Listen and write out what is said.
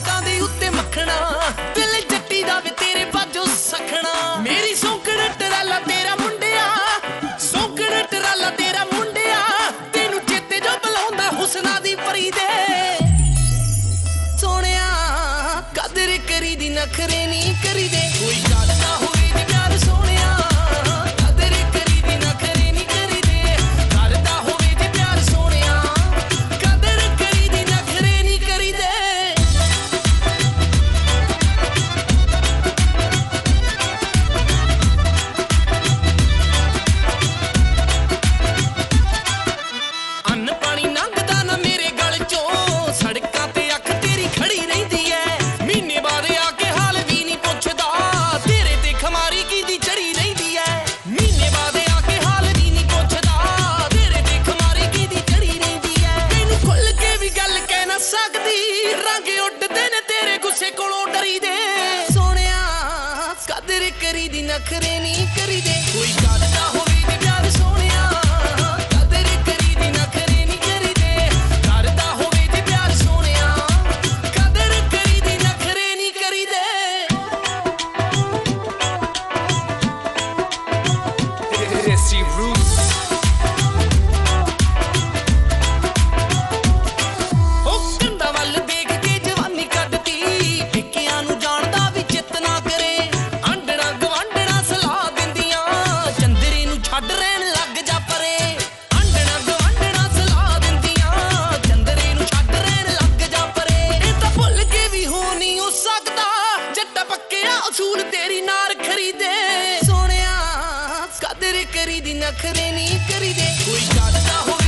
ਰੰਗਾਂ ਦੇ ਉੱਤੇ ਮੱਖਣਾ। ਦਿਲ ਜੱਟੀ ਦਾ ਵੀ ਤੇਰੇ ਬਾਝੋਂ ਸਖਣਾ। ਮੇਰੀ ਸੌਂਕਣ ਟਰਾਲਾ ਤੇਰਾ ਮੁੰਡਿਆ। ਸੌਂਕਣ ਟਰਾਲਾ ਤੇਰਾ ਮੁੰਡਿਆ। ਤੈਨੂੰ ਚੇਤੇ ਜੋ ਬੁਲਾਉਂਦਾ ਹੁਸਨਾ ਦੀ ਪਰੀ ਦੇ। ਸੋਹਣਿਆ, ਕਦਰ ਕਰੀ ਦੀ ਨਖਰੇ ਨਹੀਂ ਕਰੀਦੇ। ਕੋਈ ਗੱਲ ਨਾ ਸਕਦੀ ਰੰਗ ਉੱਡਦੇ ਨੇ ਤੇਰੇ ਗੁੱਸੇ ਕੋਲੋਂ ਡਰੀਦੇ। ਸੋਹਣਿਆ, ਕਦਰ ਕਰੀ ਦੀ ਨਖਰੇ ਨਹੀਂ ਕਰੀਦੇ। ਕੋਈ ਜੱਟਾ ਅਸੂਲ ਤੇਰੀ ਨਾਰ ਖਰੀਦੇ। ਸੋਹਣਿਆ, ਕਦਰ ਕਰੀ ਦੀ ਨਖਰੇ ਨਹੀਂ ਕਰੀਦੇ। ਕੋਈ ਗੱਲ ਨਾ ਹੋ